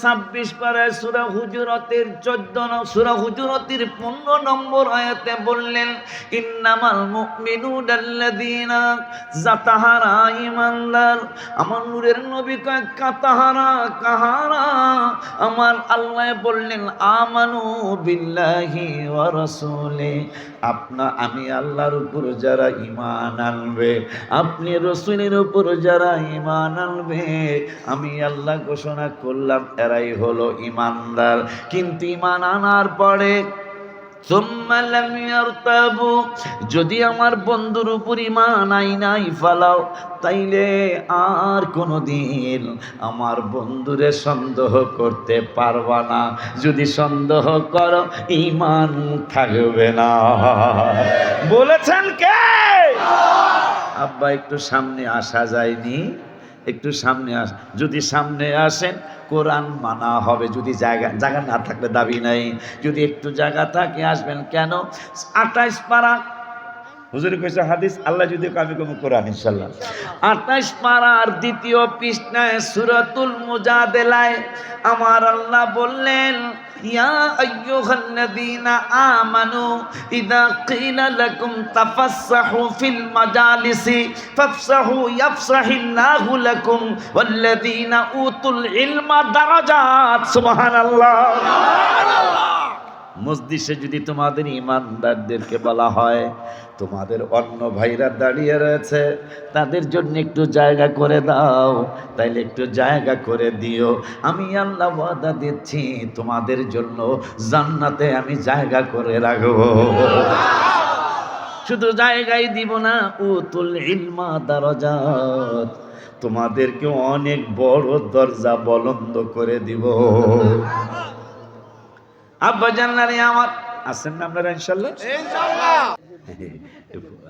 ছাব্বিশ পাড়ায় সুরা হুজুরতের চোদ্দ সুরা হুজুরতের পনেরো নম্বর আয়াতে বললেন, ইন্নামাল মুমিনুন আল্লাযীনা যাতাহারা ঈমানদার আমার নূরের নবী কয়, কাতাহারা, কাহারা? আমার আল্লাহ বললেন, আমানু বিল্লাহি ওয়া রাসূলি। আপনা, আমি আল্লাহর উপর যারা ইমান আনবে, আপনি রসুলের উপর যারা ইমান আনবে, আমি আল্লাহ ঘোষণা করলাম, এরাই হলো ইমানদার কিন্তু ইমান আনার পরে যদি আমার বন্ধুর উপর ইমান নাই ফালাও, তাইলে আর কোনো দিন আমার বন্ধুরে সন্দেহ করতে পারবা না। যদি সন্দেহ করো ইমান থাকবে না। বলেছেন কে? আব্বা, একটু সামনে আসা যায়নি। একটু সামনে আস, যদি সামনে আসেন, কোরআন মানা হবে। যদি জায়গা জায়গা না থাকলে দাবি নাই। যদি একটু জায়গা থাকে, আসবেন। কেন? আঠাইশ পারা, হুজুর কইছে হাদিস, আল্লাহ যদি আমি কম কোরআন ইনশাল্লাহ আঠাইশ পারার দ্বিতীয় পৃষ্ঠায় সুরাতুল মুজাদেলায় আমার আল্লাহ বললেন ইয়া আইয়ুহাল্লাযীনা আমানু ইযা ক্বিলা লাকুম তাফাসসাহু ফিল মাজালিসি ফাফসাহু ইয়াফসাহিল্লাহু লাকুম ওয়াল্লাযীনা উতুল ইলমা দারাজাত সুবহানাল্লাহ মসজিদে যদি তোমাদের ইমানদারদেরকে বলা হয়, তোমাদের অন্য ভাইরা দাঁড়িয়ে রয়েছে, তাদের জন্য একটু জায়গা করে দাও, তাইলে একটু জায়গা করে দিও। আমি আল্লাহ ওয়াদা দিচ্ছি, তোমাদের জন্য জান্নাতে আমি জায়গা করে রাখব। শুধু জায়গায় দিব না, উতুল ইলমা দারজাত। তোমাদেরকে অনেক বড় দরজা বলন্দ করে দিব। আব্বা জান্নারে আমার। আছেন না আপনারা, ইনশাল্লাহ?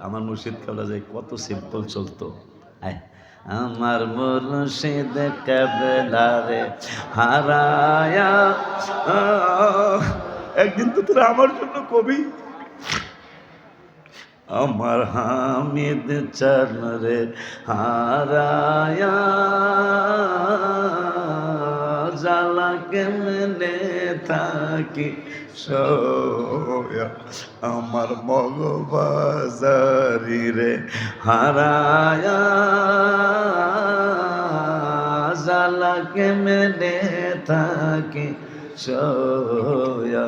আমার মুর্শিদ কাবলা যায় কত সিম্পল চলতো। আমার মুর্শিদ কাবলারে হারায়া। একদিন তো তোরা আমার জন্য কবি। আমার হামিদ চরণরে হারায়া। জালা কেমনে থাকি? সোয়া আমার মগবাজারি রে হারায়া। জালা কেমনে থাকি? সোয়া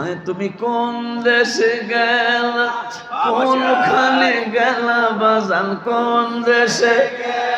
আয় তুমি কোন দেশে গেলা? কোনখানে গেলা বাজান? কোন দেশে গেলা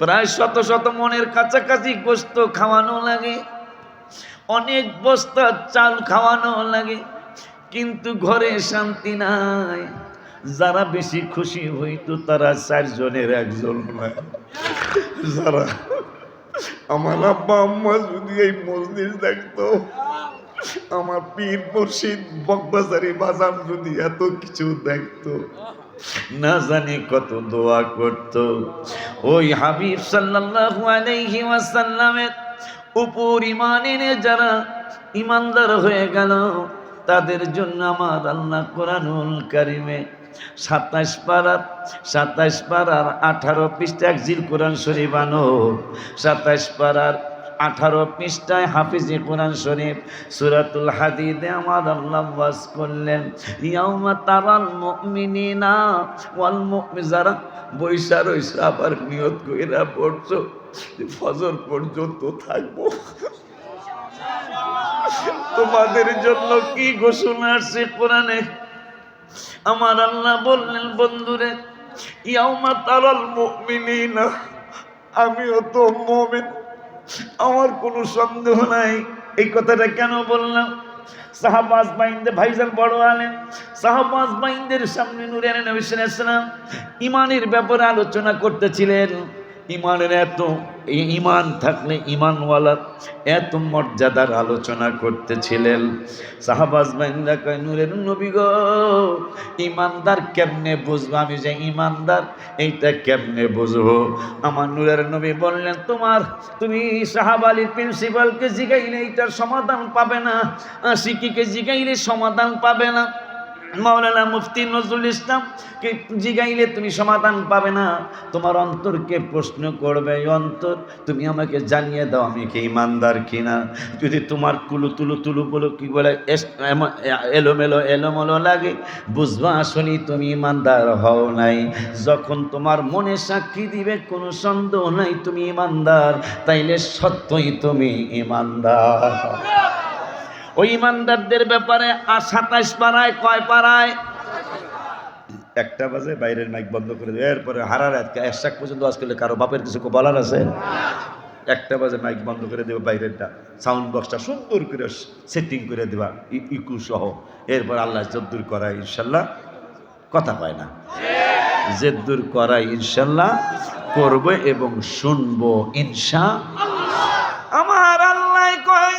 প্রায় শত শত মনের কাছাকাছি গোস্ত খাওয়ানো লাগে। অনেক বস্তা চাল খাওয়ানো লাগে। কিন্তু ঘরে শান্তি নাই। যারা বেশি খুশি হইতো তারা চারজনের একজন যারা আমার আব্বা আম্মা যদি এই মসজিদ দেখতো, আমার পীর মুর্শিদ বকবাজারি বাজার যদি এত কিছু দেখতো না জানি কত দোয়া করত। ওই হাবিব সাল্লাল্লাহু আলাইহি ওয়াসাল্লামের উপর ইমান এনে যারা ইমানদার হয়ে গেল, তাদের জন্য আমার আল্লাহ কোরআনুল কারিমে সাতাশ পাড়ার সাতাশ পাড়ার আঠারো পৃষ্ঠা একজিল কোরআন শরীফ আনো। সাতাশ পাড়ার আঠারো পৃষ্ঠায় হাফিজি কোরআন শরীফ সুরাতুল হাদিদে আমার আল্লাহ ওয়াজ করলেন, ইয়াউমা তারাল মুমিনিনা ওয়াল মুমিন যারা বৈশা রইসা আবার নিয়ত কইরা পড়ছো ফজর পর্যন্ত থাকব। তোমাদের জন্য কি ঘোষণা আসছে কোরআনে? আমার আল্লাহ বললেন, বন্ধুরে, ইয়াউমা তারাল মুমিনিনা, আমিও তো মুমিন। আমার কোনো সন্দেহ নাই। এই কথাটা কেন বললাম? সাহাবাজ বাইন্দে ভাইজান বড় আলেন সাহাবাজ বাইন্দের সামনে নুরিয়ান নবী আলাইহি ইমানের ব্যাপারে আলোচনা করতেছিলেন। ইমানের এত ইমান থাকলে ইমানওয়ালার এত মর্যাদার আলোচনা করতেছিলেন। সাহাবাজ বাইন্দা কয়, নূরের নবী গো, ইমানদার কেমনে বুঝব? আমি যে ইমানদার, এইটা কেমনে বুঝব? আমার নূরের নবী বললেন, তোমার, তুমি সাহাব আলীর প্রিন্সিপালকে জিগাইলে এইটার সমাধান পাবে না। শিকিকে জিগাইলে সমাধান পাবে না। মাওলানা মুফতি নজরুল ইসলাম কে জিগাইলে তুমি সমাধান পাবে না। তোমার অন্তরকে প্রশ্ন করবে অন্তর, তুমি আমাকে জানিয়ে দাও আমি কি ইমানদার কিনা? যদি তোমার কুলু তুলু তুলু বলো কি বলে এলোমেলো এলোমেলো লাগে, বুঝবা আসনি তুমি ইমানদার হও নাই। যখন তোমার মনে সাক্ষী দিবে, কোনো সন্দেহ নাই তুমি ইমানদার, তাইলে সত্যই তুমি ইমানদার। ওই ইমানদারদের ব্যাপারে আর সাতাইশ পাড়ায় কয় পাড়ায়? একটা বাজে, বাইরের মাইক বন্ধ করে দেবে এরপরে হারার একশাক পর্যন্ত আজকাল কারও বাপের কিছু বলার আছে? একটা বাজে মাইক বন্ধ করে দেবে বাইরেরটা। সাউন্ড বক্সটা সুন্দর করে সেটিং করে দেবা ইকু সহ। এরপর আল্লাহ জদ্দুর করায়, ইনশাল্লাহ কথা পায় না। জেদ্দুর করাই ইনশাল্লাহ করবে এবং শুনব, ইনশা আমার আল্লাহ কয়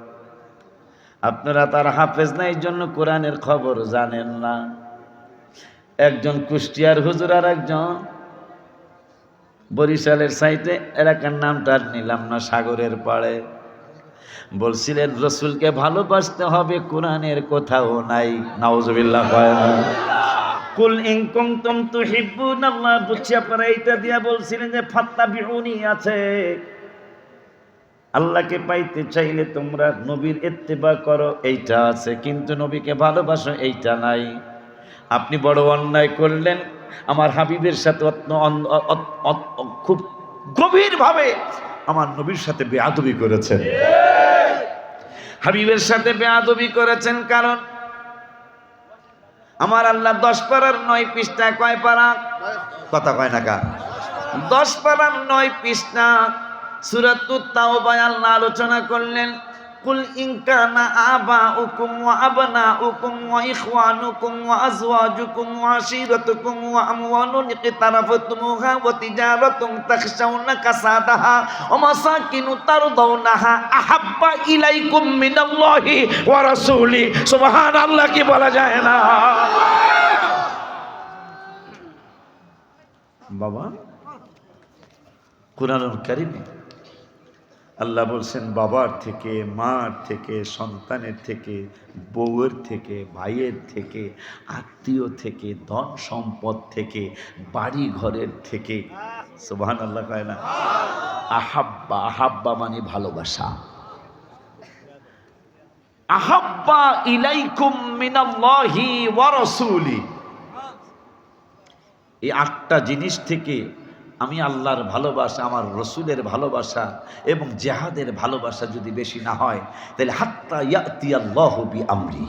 আপনারা তার হাফেজ না, এই জন্য কোরআনের খবর জানেন না। একজন কুষ্টিয়ার হুজুর আর একজন বরিশালের সাইটে, এলাকার নামটা নিলাম না, সাগরের পাড়ে। বলছিলেন, রসুলকে ভালোবাসতে হবে, কোরআনের কোথাও নাই। নাউজুবিল্লাহ কুল ইন কুনতুম তুহিব্বুন আল্লাহ বুঝছি আপনারা এইটা দিয়া বলছিলেন যে, ফাত্তাবিউনি আছে। আল্লাহকে পাইতে চাইলে তোমরা নবীর ইত্তেবা করো, এইটা আছে, কিন্তু নবীকে ভালোবাসো, এইটা নাই। আপনি বড় অন্যায় করলেন, আমার হাবিবের সাথে খুব গভীরভাবে আমার নবীর সাথে বেয়াদবি করেছেন। হাবিবের সাথে বেয়াদবি করেছেন কারণ আমার আল্লাহ দশ পাড়ার নয় পৃষ্ঠা, কয় পাড়া? কথা কয় না কা দশ পাড়ার নয় পৃষ্ঠা। সুরাতুত তাওবায় আল্লাহ আলোচনা করলেন, কুল ইনকানা আবা উকুম ওয়া আবনা উকুম ওয়া ইখওয়ানুকুম ওয়া আজওয়াজুকুম ওয়া আশিরাতুকুম ওয়া আমওয়ালুন ইকতারাফতুমুহা ওয়া তিজারাতুন তাখশাউনা কাসাদাহা ওয়া মাসাকিনু তারদাউনাহা আহাব্বা ইলাইকুম মিনাল্লাহি ওয়া রাসূলি। সুবহানাল্লাহ, কি বলা যায় না? বাবা, কোরআনুল কারিমে আল্লাহ বলছেন, বাবার থেকে, মার থেকে, সন্তানের থেকে, বউয়ের থেকে, ভাইয়ের থেকে, আত্মীয় থেকে, ধন সম্পদ থেকে বাড়ি ঘরের থেকে। সুবহান আল্লাহ কয় না? আহাব্বা আহাব্বা মানে ভালোবাসা। আহাব্বা ইলাইকুম মিনাল্লাহি ওয়া রাসূলি। এই আটটা জিনিস থেকে আমি আল্লাহর ভালোবাসা আমার রসুলের ভালোবাসা এবং জেহাদের ভালোবাসা যদি বেশি না হয় তাহলে হাত্তা ইয়াতি আল্লাহ বি আমরি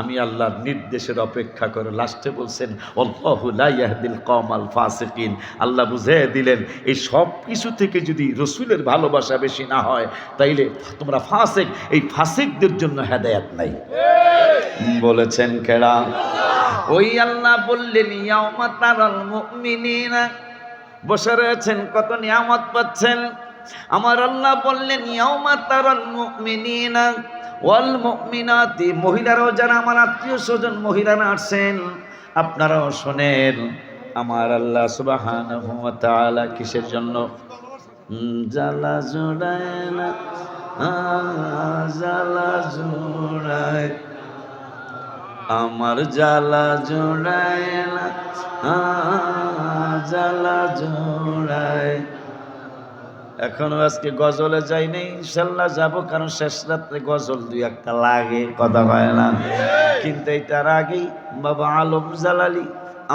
আমি আল্লাহর নির্দেশের অপেক্ষা করে লাস্টে বলছেন অল্লাহু লা ইয়াহদিল কওমাল ফাসিকিন। আল্লাহ বুঝিয়ে দিলেন এই সব কিছু থেকে যদি রসুলের ভালোবাসা বেশি না হয় তাইলে তোমরা ফাসিক এই ফাসিকদের জন্য হেদায়াত নাই। বলেছেন কেডা ওই আল্লাহ বললেন ইয়াউমা তারাল মুমিনিনা। বসে রয়েছেন, কত নিয়ামত পাচ্ছেন। আমার আল্লাহ বললেন, ইয়াউমা তারাল মুমিনিনা ওয়াল মুমিনাতি। মহিলারাও যারা আমার আত্মীয় স্বজন, মহিলারা আসছেন, আপনারাও শোনেন, আমার আল্লাহ সুবাহান তাআলা কিসের জন্য? জ্বালা জোড়ায় না জ্বালা জোড়ায়। আমার জ্বালা জোড়ায় না জ্বালা জোড়ায়। এখনও আজকে গজলে যাই নাই ইনশাল্লাহ যাব, কারণ শেষ রাত্রে গজল দুই একটা লাগে, কথা হয় না। কিন্তু এটার আগেই বাবা আলম জালালি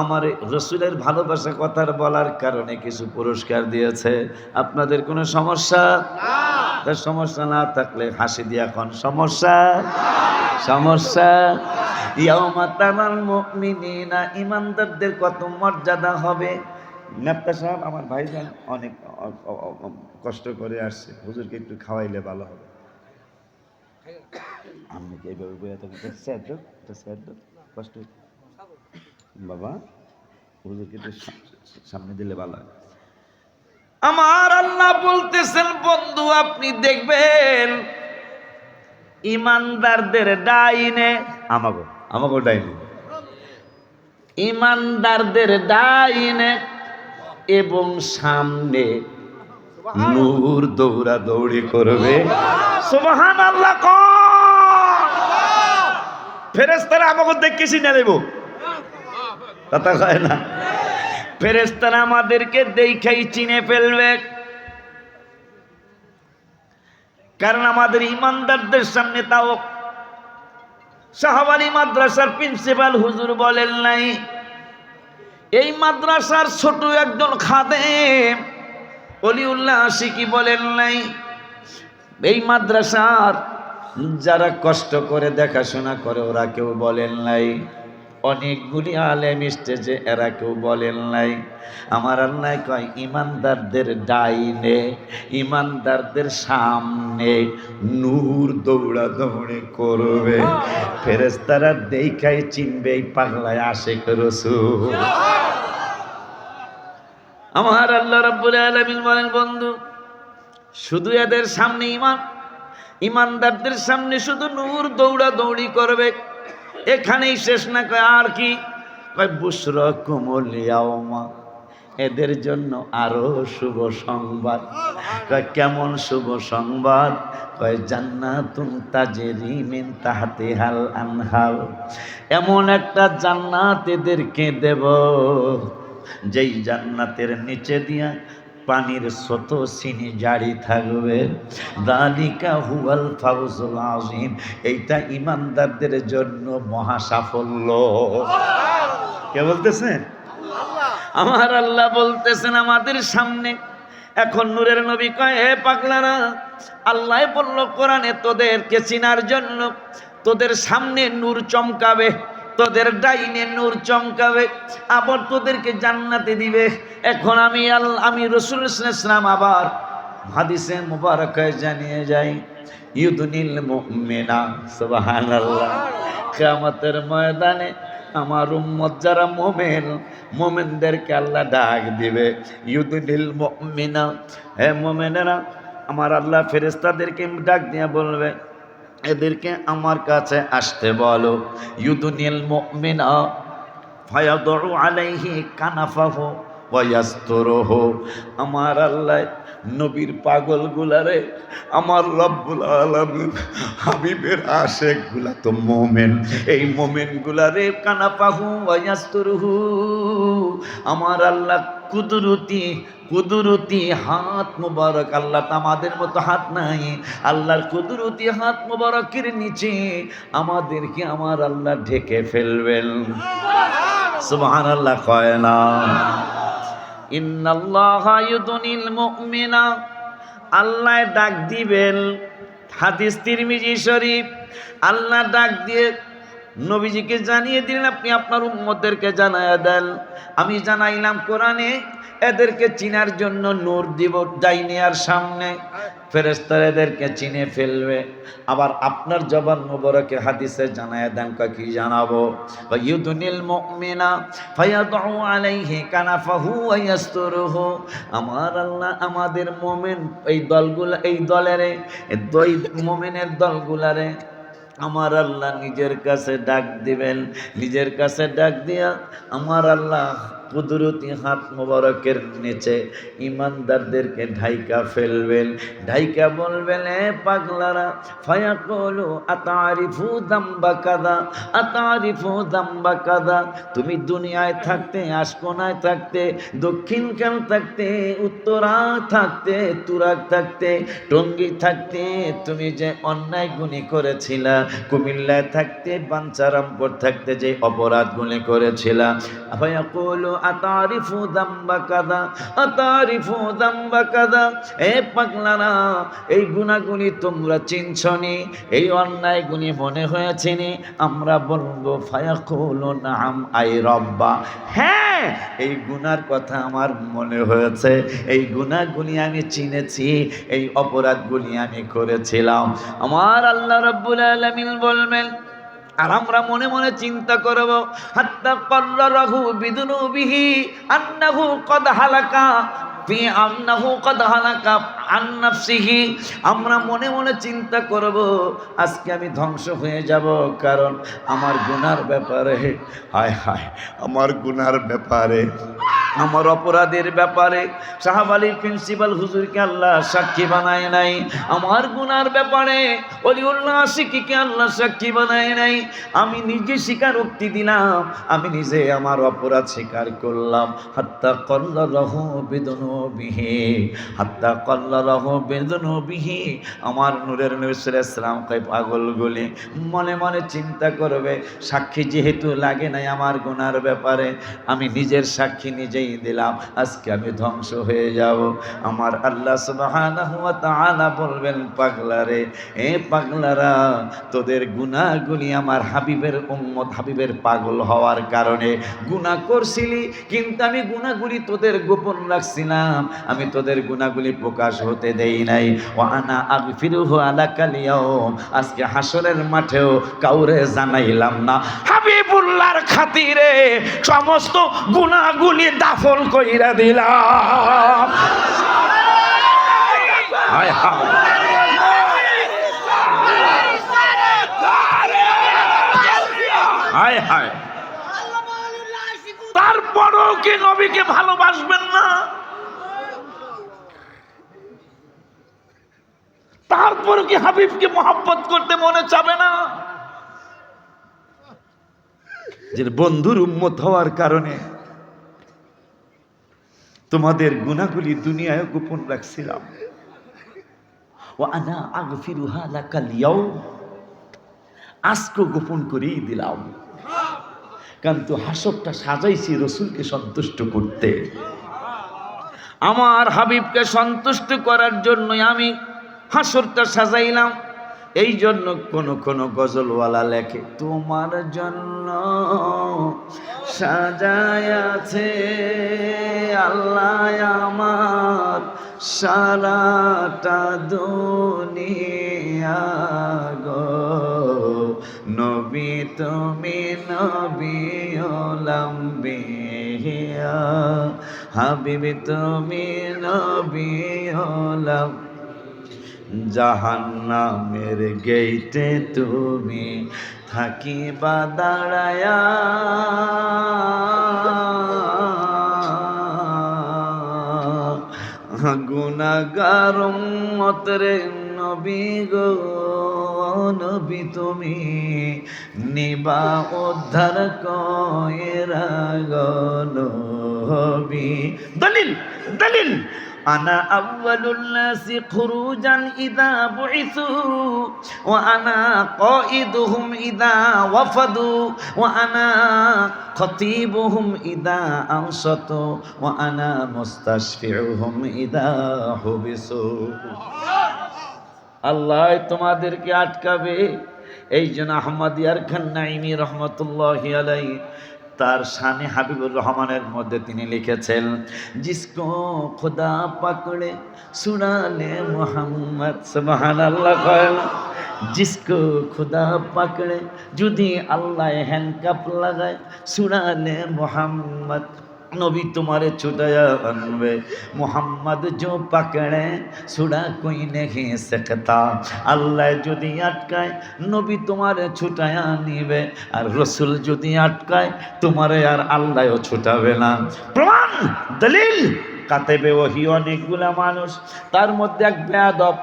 আমার রসুলের ভালোবাসা কথার বলার কারণে কিছু পুরস্কার দিয়েছে। আপনাদের কোনো সমস্যা? সমস্যা না থাকলে হাসি দিয়া এখন সমস্যা? সমস্যা? ইয়াউমা তারাল মুমিনিনা ইমানদারদের কত মর্যাদা হবে? নেপ্তা সাহেব, আমার ভাইজান অনেক কষ্ট করে আসছে। হুজুরকে একটু খাওয়াইলে ভালো হবে। কি এইভাবে বইয়া কষ্ট বাবা, হুজুরকে একটু সামনে দিলে ভালো হয়। আমার আল্লাহ বলতেছেন, বন্ধু, আপনি দেখবেন ইমানদারদের ডাইনে, আমাগো আমাগো ডাইনে ইমানদারদের ডাইনে এবং সামনে নূর দৌড়া দৌড়ি করবে সুবহান আল্লাহ ফেরেস্তারা আমাকে দেখেছি না দেব কথা কয় না। ফেরেস্তারা আমাদেরকে দেখাই চিনে ফেলবে। কারণ আমাদের ইমানদারদের সামনে তাও শাহবানী মাদ্রাসার প্রিন্সিপাল হুজুর বলেন নাই, এই মাদ্রাসার ছোট একজন খাদে অলিউল্লাহ আশিকি বলেন নাই, এই মাদ্রাসার যারা কষ্ট করে দেখাশোনা করে ওরা কেউ বলেন নাই। অনেকগুলি আলেম স্টেজে এরা কেউ বলেন নাই। আমার আল্লাহ কয়, ইমানদারদের ডাইনে, ইমানদারদের সামনে নূর দৌড়া দৌড়ে করবে। ফেরেস্তারা দেখাই চিনবে, এই পাগলায় আসে রসুল। আমার আল্লাহ রাব্বুল আলামিন বলেন, বন্ধু, শুধু এদের সামনে ইমান, ইমানদারদের সামনে শুধু নূর দৌড়া দৌড়ি করবে। এখানেই শেষ না, কয় আর কি? কয়, বুসর কুমলিয়াওমা এদের জন্য আরও শুভ সংবাদ। কয়, কেমন শুভ সংবাদ? কয়, জান্নাতুন তাজেরি মিন তাহাতে হাল আনহাল। এমন একটা জান্নাত এদেরকে দেব, যেই জান্নাতের নিচে দিয়া পানির শত সিনি জারি থাকবে। দালিকা হুয়াল ফাউজুল আজিম এইটা ইমানদারদের জন্য মহা সাফল্য। কে বলতেছেন আমার আল্লাহ বলতেছেন আমাদের সামনে এখন নূরের নবী কয় হে পাগলারা আল্লাহ বলল কোরআনে তোদেরকে চিনার জন্য তোদের সামনে নূর চমকাবে। তোদের ডাইনে নূর চমকাবে, আবার তোদেরকে জান্নাতে দিবে। এখন আমি আল্লাহ আমি রসুল ইসলাম আবার হাদিসে মুবারকায় জানিয়ে যাই, ইউদুনিল মুমিনা সুবহানাল্লাহ। কিয়ামতের ময়দানে আমার উম্মত যারা মোমেন, মোমেনদেরকে আল্লাহ ডাক দিবে, ইউদুনিল মুমিনা হে মোমেনেরা, আমার আল্লাহ ফেরেস্তাদেরকে ডাক দিয়ে বলবে এদেরকে আমার কাছে আসতে বলো। ইউদুনিল মুমিনা ফায়াদু আলাইহি কানাফাহু ওয়ায়াস্তরহু আমার আল্লাহ নবীর পাগল গুলারে আমার রব্বুল আলামিন, হাবিবের আশেকগুলা তো মোমেন। এই মোমেন গুলারে কানাফাহু ওয়ায়াস্তরহু আমার আল্লাহ কুদরতি কুদরতি হাত মুবারক, আল্লাহ আমাদের মতো হাত নাই। আল্লাহর কুদরতি হাত মুবারকের নিচে আমাদেরকে আমার আল্লাহ ঢেকে ফেলবেন। সুবহান আল্লাহ কয় না। আল্লাহ ডাক দিবেন। হাদিস তিরমিজি শরীফ। আল্লাহ ডাক দিয়ে নবীজিকে জানিয়ে দিলেন, আপনি আপনার উম্মদেরকে জানায়া দেন। আমি জানাইলাম, কোরআনে এদেরকে চিনার জন্য নূর দিব আর সামনে। ফেরেস্তার এদেরকে চিনে ফেলবে। আবার আপনার জবান মুবারকে হাদিসে জানায় দেন কি জানাব? ইউদুনিল মুমিনা ফায়াদউ আলাইহি কানাফাহু ওয়া ইয়াসতুরুহু। আমার আল্লাহ আমাদের মুমিন, এই দলগুলা, এই দলেরে, এই মুমিনের দলগুলারে আমার আল্লাহ নিজের কাছে ডাক দিবেন। নিজের কাছে ডাক দিয়া আমার আল্লাহ কুদরতি হাত মোবারকের নিচে ইমানদারদেরকে ঢাইকা ফেলবেন। ঢাইকা বলবেন, এ পাগলারা ফায়া কলো আতারিফু দাম্বা কাদা, আতারিফু দাম্বা কাদা। তুমি দুনিয়ায় থাকতে, আশকোনায় থাকতে দক্ষিণকাল থাকতে, উত্তরা থাকতে তুরাক থাকতে, টঙ্গী থাকতে, তুমি যে অন্যায় গুণী করেছিলা, কুমিল্লায় থাকতে, বাঞ্চারামপুর থাকতে যে অপরাধগুলি করেছিলা। ভাইয়া কলো আতারিফু দাম্বা কাদা আতারিফু দাম্বা কাদা এ পাগলারা, এই গুণাগুলি তোমরা চিনছনি, এই অন্যায়গুলি মনে হয়েছে নি আমরা বলব ফায়া কলো নাম আই রব্বা। হ্যাঁ এই গুনার কথা আমার মনে হয়েছে। এই গুনাহগুলি আমি চিনেছি, এই অপরাধগুলি আমি করেছিলাম। আমার আল্লাহ রব্বুল আলামিন বলবেন আর আমরা মনে মনে চিন্তা করব, হাত্তা বিদুনুবিহি বিদুনু বিহি আন্নাহু কদ হালাকা আমরা মনে মনে চিন্তা করব, আজকে আমি ধ্বংস হয়ে যাব কারণ আমার গুনার ব্যাপারে, হায় হায়, আমার গুনার ব্যাপারে আমার অপরাধের ব্যাপারে সাহাব আলীর প্রিন্সিপাল হুজুরকে আল্লাহ সাক্ষী বানায় নাই। আমার গুনার ব্যাপারে অলিউল্লাহ আশিকিকে আল্লাহ সাক্ষী বানায় নাই। আমি নিজে স্বীকারোক্তি দিলাম, আমি নিজে আমার অপরাধ স্বীকার করলাম। হাত্তা কল্লা রহ বেদন বিহে হাত্তা কল্লা রহ বেদন বিহে আমার নূরের নবীর ইসলাম কয়, পাগল গুলি, মনে মনে চিন্তা করবে, সাক্ষী যেহেতু লাগে নাই আমার গুনার ব্যাপারে, আমি নিজের সাক্ষী নিজেই দিলাম। আজকে আমি ধ্বংস হয়ে যাব। আমার আল্লাহ তাআলা বলবেন পাগলারে এ পাগলারা, তোদের গুনাহগুলি আমার হাবিবের উম্মত, হাবিবের পাগল হওয়ার কারণে গুনাহ করছিলি, কিন্তু আমি গুনাহগুলি তোদের গোপন রাখছিলাম। আমি তোদের গুনাহগুলি প্রকাশ হতে দেই নাই। ও আনা আগফিরুহু আলাকাল ইয়াউম। আজকে হাসরের মাঠেও কাউরে জানাইলাম না। হাবিবুল্লাহর খাতিরে সমস্ত গুনাহগুলি দাফন কইরা দিলাম। তারপরও কি নবীকে ভালোবাসবেন না? তারপরও কি হাবিবকে মহাব্বত করতে মনে চাবে না? যে বন্ধুর উম্মত হওয়ার কারণে তোমাদের গুণাগুলি দুনিয়ায় গোপন রাখছিলাম। ও আনা আগফিরুহা লাকাল ইয়াউম আজকে গোপন করেই দিলাম। কিন্তু হাসবটা সাজাইছি রসুলকে সন্তুষ্ট করতে। আমার হাবিবকে সন্তুষ্ট করার জন্য আমি হাসরটা সাজাইলাম। এই জন্য কোন কোন গজলওয়ালা লেখে, তোমার জন্য সাজায় আছে আল্লাহ আমার সারাটা দুনিয়া গো। নবী তুমি নবী লম্বিয়া, হাবিবি তুমি নবী লম জাহান্নামের গেইটে তুমি থাকিবা দাঁড়ায়া। গুনাগার মতরে নবী গো, নবী তুমি নিবা উদ্ধার কয়েরা গো নবী। দলিল দলিল। আনা আউয়ালুল নাসি খুরুজান ইদা বুইসু, ওয়া আনা কাইদুহুম ইদা ওয়াফাদু, ওয়া আনা খতিবুহুম ইদা আনসাতু, ওয়া আনা মুস্তাশফিউহুম ইদা হুবিসু। আল্লাহ তোমাদেরকে আটকাবে। এই জন্য আহমদ ইয়ার খান নাইমি রহমতুল্লাহ আলাই তার সানি হাবিবুর রহমানের মধ্যে তিনি লিখেছেন, জিসকো খোদা পাকড়ে সুনালে মোহাম্মদ সুবহান আল্লাহ কয় জিসকো খুদা পাকড়ে যদি আল্লাহ হ্যান্ডকাপ লাগায় সুনালে মোহাম্মদ নবী তোমারে ছুটায়া আনবে মোহাম্মদ जो पकड़े सुड़ा कोई नहीं सकता আল্লাহ যদি আটকায় নবী তোমারে ছুটায়া নিবে আর রসুল যদি আটকায় তোমারে আর আল্লাহও ছুটাবে না প্রমাণ দলিল কাতেবে ওহি অনেকগুলা মানুষ তার মধ্যে এক বেয়াদব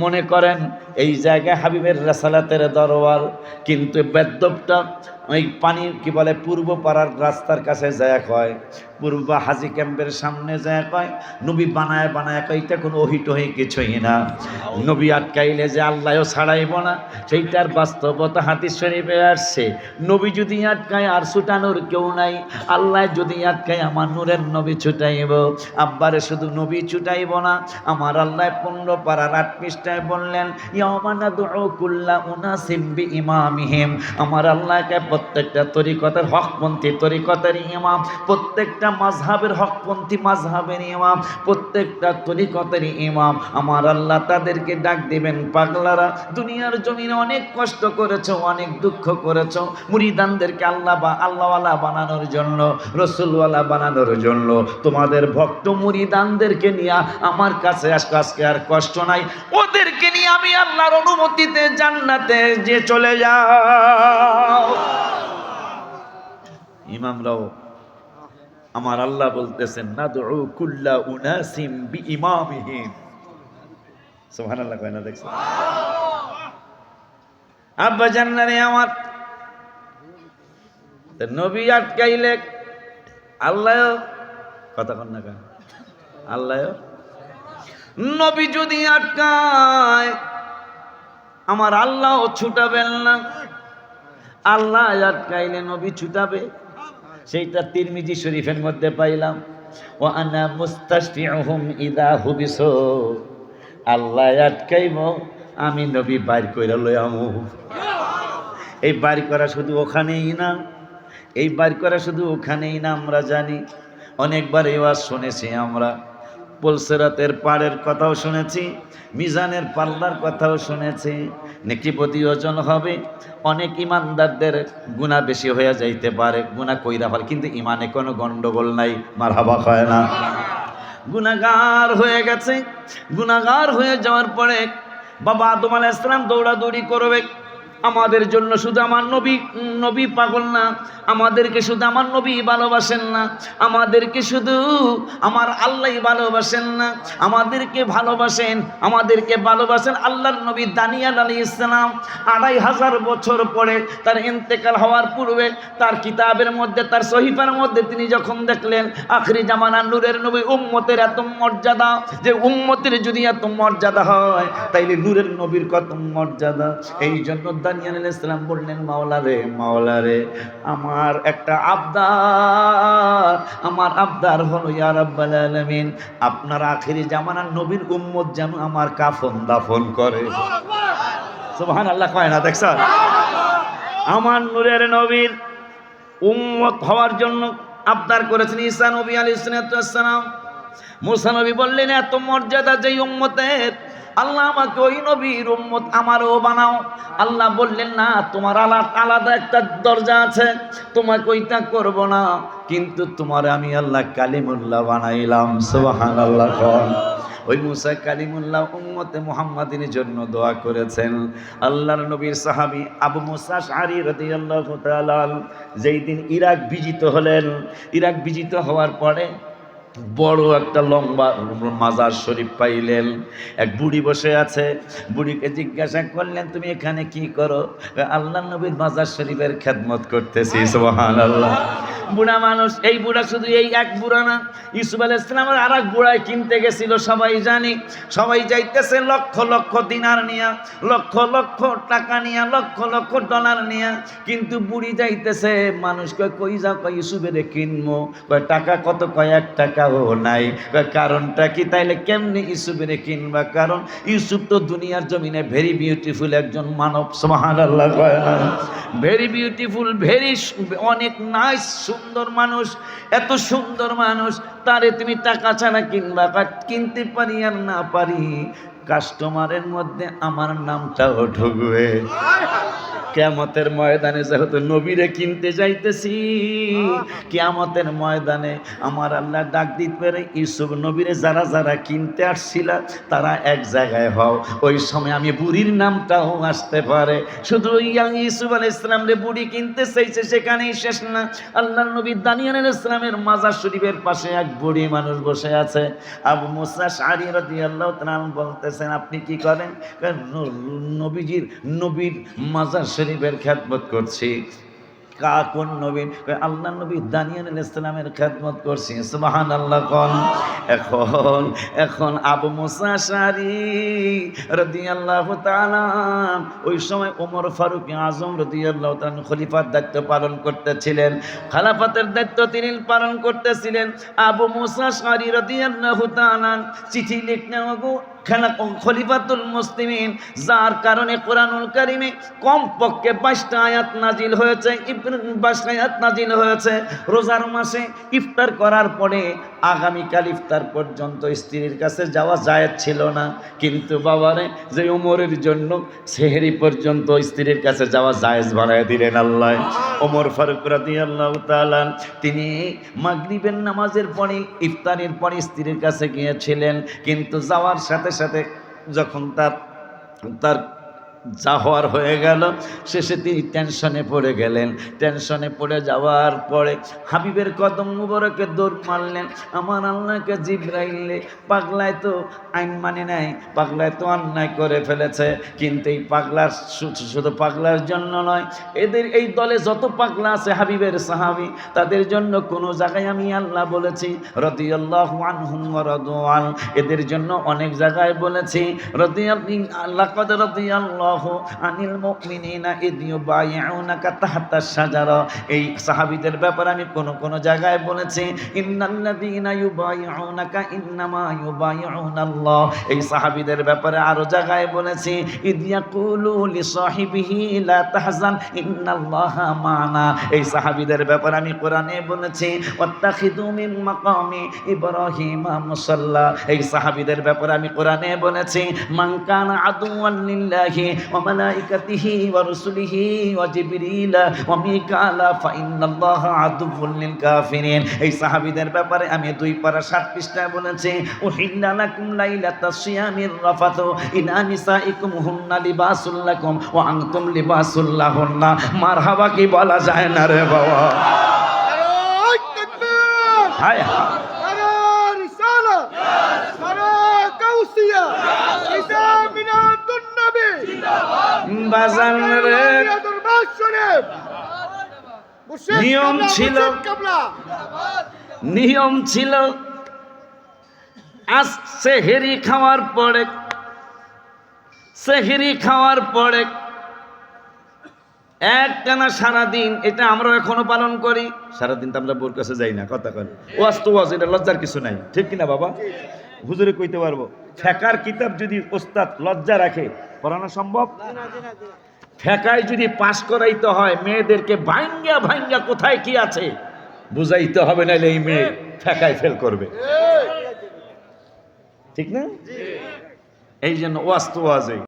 মনে করেন এই জায়গায় হাবিবের রাসালাতের দরবার কিন্তু বেদ্যবটা ওই পানি কি বলে, পূর্ব পাড়ার রাস্তার কাছে যায় কয়। পূর্ব হাজি ক্যাম্পের সামনে যায় কয়, নবী বানায় বানায় কয়, এটা কোনো অহিটহি কিছুই না। নবী আটকাইলে যে আল্লাহও ছাড়াইব না, সেইটার বাস্তবতা হাতিস শরীফে আসছে। নবী যদি আটকায়, আর ছুটানোর কেউ নাই। আল্লাহ যদি আটকায়, আমার নূরের নবী ছুটাইব। আব্বারে শুধু নবী ছুটাইব না, আমার আল্লাহ পনেরো পাড়ার আট পৃষ্ঠায় বললেন ইমামিহিম আমার আল্লাহকে প্রত্যেকটা তরিকতের হকপন্থী, তরিকতের ইমাম, প্রত্যেকটা মাঝহাবের হকপন্থী মাঝহাবের ইমাম, প্রত্যেকটা তরিকতের ইমাম। আমার আল্লাহ তাদেরকে ডাক দিবেন, পাগলারা, দুনিয়ার জমিনে অনেক কষ্ট করেছ, অনেক দুঃখ করেছ, মুরিদানদেরকে আল্লাহ বা, আল্লাহওয়ালা বানানোর জন্য, রসুলওয়ালা বানানোর জন্য। তোমাদের ভক্ত মুরিদানদেরকে নিয়ে আমার কাছে আজকে আর কষ্ট নাই। ওদেরকে নিয়ে আমি আল্লাহর অনুমতিতে জান্নাতে যে চলে যাও। ইমামরাও আমার আল্লাহ বলতেছেন না দু কুল্লা উনাসিম বি ইমামিহিম সুবহানাল্লাহ কয় না দেখছেন? আব্বা জান্নারে আমার। নবী আটকাইলে আল্লাহ, কথা কন না কেন? আল্লাহ? নবী যদি আটকায় আমার আল্লাহ ছুটাবেন না। আল্লাহ আটকাইলে নবী ছুটাবে। সেইটা তিরমিজি শরীফের মধ্যে পাইলাম। ও আনা মুস্তাশফিউহুম ইদা হুবিসু। আল্লাহ আটকাইব, আমি নবী বাইর কইরা লই আমু। এই বাইর করা শুধু ওখানেই না, এই বাইর করা শুধু ওখানেই না, আমরা জানি। অনেকবার ওয়াজ শুনেছি আমরা। পলসেরাতের পাড়ের কথাও শুনেছি, মিজানের পাল্লার কথাও শুনেছি। নেকিপতি ওজন হবে, অনেক ইমানদারদের গুণা বেশি হয়ে যাইতে পারে, গুণা কইরা ফেলে। কিন্তু ইমানে কোনো গণ্ডগোল নাই মার হাবা হয় না। গুণাগার হয়ে গেছে, গুণাগার হয়ে যাওয়ার পরে বাবা আদম আলাহ ইসলাম দৌড়াদৌড়ি করবে। আমাদের জন্য শুধু আমার নবী নবী পাগল না, আমাদেরকে শুধু আমার নবী ভালোবাসেন না, আমাদেরকে শুধু আমার আল্লাহ ভালোবাসেন না, আমাদেরকে ভালোবাসেন আমাদেরকে ভালোবাসেন আল্লাহর নবী দানিয়াল আলী ইসলাম আড়াই হাজার বছর পরে তার ইন্তেকাল হওয়ার পূর্বে তার কিতাবের মধ্যে, তার সহিফার মধ্যে তিনি যখন দেখলেন, আখরি জামানা নূরের নবী উম্মতের এত মর্যাদা যে উম্মতের যদি এত মর্যাদা হয়, তাইলে নূরের নবীর কত মর্যাদা? এই জন্য আলী ইসলাম বললেন, মাওলা রে মাওলা রে, আমার একটা আবদার, আমার আবদার হলো, ইয়া রাব্বাল আলামিন, আপনার আখেরি জামানার নবীর উম্মত যেন আমার কাফন দাফন করে। সুবহানাল্লাহ, কয় না, দেখছ? আমার নূরের নবীর উম্মত হওয়ার জন্য আবদার করেছেন ঈসা নবী আলাইহিস সালাম। মুসা নবী বললেন, এত মর্যাদা যেই উম্মতের আল্লাহ আমাকে ওই নবীর উম্মত আমারও বানাও। আল্লাহ বললেন, না, তোমার আলাদা একটা দরজা আছে, তোমাকে ওইটা করব না। কিন্তু তোমার আমি আল্লাহ কালিমুল্লাহ বানাইলাম সুবাহান আল্লাহ ওই মুসা কালিমুল্লাহ উম্মতে মুহাম্মাদিনের জন্য দোয়া করেছেন। আল্লাহর নবীর সাহাবী আবু মুসা শাহরি রাদিয়াল্লাহু তাআলা যেই দিন ইরাক বিজিত হলেন। ইরাক বিজিত হওয়ার পরে বড় একটা লম্বা মাজার শরীফ পাইলেন। এক বুড়ি বসে আছে। বুড়িকে জিজ্ঞাসা করলেন, তুমি এখানে কি করো? আল্লাহ নবীর মাজার শরীফের খেদমত করতেছি সোহান আল্লাহ বুড়া মানুষ, এই বুড়া শুধু এই এক বুড়া না ইসুফ আল ইসলামের আর এক বুড়ায় কিনতে গেছিল, সবাই জানি। সবাই যাইতেছে লক্ষ লক্ষ দিনার নিয়া, লক্ষ লক্ষ টাকা নিয়া, লক্ষ লক্ষ ডলার নিয়া। কিন্তু বুড়ি যাইতেছে মানুষকে কই যাও কই ইসুফেরে কিনবো কয়, টাকা কত? কয়, এক টাকাও নাই। কারণটা কি? তাইলে কেমনি ইসুফেরে কিনবা? কারণ ইউসুফ তো দুনিয়ার জমিনে ভেরি বিউটিফুল একজন মানব আল্লাহ ভেরি বিউটিফুল ভেরি অনেক নাইস সুন্দর মানুষ, এত সুন্দর মানুষ, তারে তুমি টাকা ছাড়া কিনবা। কিনতে পারি আর না পারি কাস্টমারের মধ্যে আমার নামটাও ঢুকবে। কেয়ামতের ময়দানে যেহেতু নবীরে কিনতে যাইতেছি কেয়ামতের ময়দানে আমার আল্লাহ ডাক দিতে পারে ইউসুফ নবীরে যারা যারা কিনতে আসছিল তারা এক জায়গায় হও। ওই সময় আমি বুড়ির নামটাও আসতে পারে। শুধু ইয়াং ইউসুফ আল ইসলামরে বুড়ি কিনতে চাইছে সেখানেই শেষ না। আল্লাহ নবী দানিয়াল ইসলামের মাজার শরীফের পাশে এক বুড়ি মানুষ বসে আছে। আবু মুসা শাহরি রদি আল্লাহ বলতেছেন আপনি কি করেন? নবীজির নবীর মাজার শরীফের খ্যাতমত করছি। কা কোন নবীন আল্লাহ নবী দানিয়াল ইসলামের খেদমত করছি। সুবাহান আল্লাহ কন? এখন এখন আবু মুসা শারি রদি আল্লাহ ওই সময় ওমর ফারুক আজম রদি আল্লাহ খলিফার দায়িত্ব পালন করতেছিলেন। খালাফাতের দায়িত্ব তিনি পালন করতেছিলেন। আবু মুসা শারি রদি আল্লাহ চিঠি লিখতে গো খেলা খলিফাতুল মুসলিমিন, যার কারণে কোরআনুল কারিমে কম পক্ষে বাইশটা আয়াত নাজিল হয়েছে বাইশটা আয়াত নাজিল হয়েছে। রোজার মাসে ইফতার করার পরে আগামীকাল ইফতার পর্যন্ত স্ত্রীর কাছে যাওয়া জায়েজ ছিল না। কিন্তু বাবারে, যে ওমরের জন্য সেহেরি পর্যন্ত স্ত্রীর কাছে যাওয়া জায়েজ বানায় দিলেন আল্লাহ। ওমর ফারুক রাদি আল্লাহ তালান তিনি মাগরিবের নামাজের পরে, ইফতারের পরে স্ত্রীর কাছে গিয়েছিলেন। কিন্তু যাওয়ার সাথে সাথে যখন তার তার যা হওয়ার হয়ে গেল। শেষে তিনি টেনশনে পড়ে গেলেন। টেনশনে পড়ে যাওয়ার পরে হাবিবের কদম মুবারকে দৌড় মারলেন। আমার আল্লাহকে জিব্রাইলে পাগলায় তো আইন মানে নাই, পাগলায় তো অন্যায় করে ফেলেছে। কিন্তু এই পাগলার শুধু পাগলার জন্য নয়, এদের এই দলে যত পাগলা আছে হাবিবের সাহাবি, তাদের জন্য কোনো জায়গায় আমি আল্লাহ বলেছি রদি আল্লাহ এদের জন্য অনেক জায়গায় বলেছি রদি আল্লাহ রদি আল্লাহ আনিল এই সাহাবীদের ব্যাপারে আমি কোন কোন জায়গায় বলেছি, ইন্নাল্লাযীনা ইউবাইউনাকা ইন্নামা ইউবাইউনাল্লাহ। এই সাহাবীদের ব্যাপারে আরও জায়গায় বলেছি, ইদ ইয়াকুলু লিসাহিবিহি লা তাহজান মানা। এই সাহাবীদের ব্যাপারে আমি কোরআনে বলেছি ওয়াত্তাখিদু মিন মাকামি মুসাল্লা। এই সাহাবীদের ব্যাপারে আমি কোরআনে বলেছি, মান কানা আদুওয়ান লিল্লাহি জিবরিল ওয়া মিকালা ফা ইন্নাল্লাহা আদুউল লিল কাফিরিন এই সাহাবীদের ব্যাপারে আমি দুই পারা সাত পৃষ্ঠায় বলেছি উহিল্লা লাকুম লাইলাতাস সিয়ামির রাফাতু ইলা নিসাইকুম হুন্না লিবাসুল লাকুম ওয়া আনতুম লিবাসুল লাহুন্না। মারহাবা কি বলা যায় না রে বাবা? হায় হায় নারায় রিসালা! নারায় কাউসিয়া! ঈসা মিলাদুন নবী! নিয়ম ছিল। নিয়ম ছিল। আজ সেহেরি খাওয়ার পরে, সেহেরি খাওয়ার পরে একটানা সারাদিন, এটা আমরা এখনও পালন করি। সারাদিন তো আমরা বোর কাছে যাই না, কথা কন ওয়াজ ওয়াজ, এটা লজ্জার কিছু নাই। ঠিক কিনা বাবা? হুজুরে কইতে পারব ফেকার কিতাব যদি ওস্তাদ লজ্জা রাখে পড়ানো সম্ভব? ফেকায় যদি পাশ করাইতে হয় মেয়েদেরকে ভাঙ্গা ভাঙ্গা কোথায় কি আছে? বুঝাইতে হবে নাহলে এই মেয়ে ফেকায় ফেল করবে। ঠিক না? এই জন্য ওয়াজ তো ওয়াজে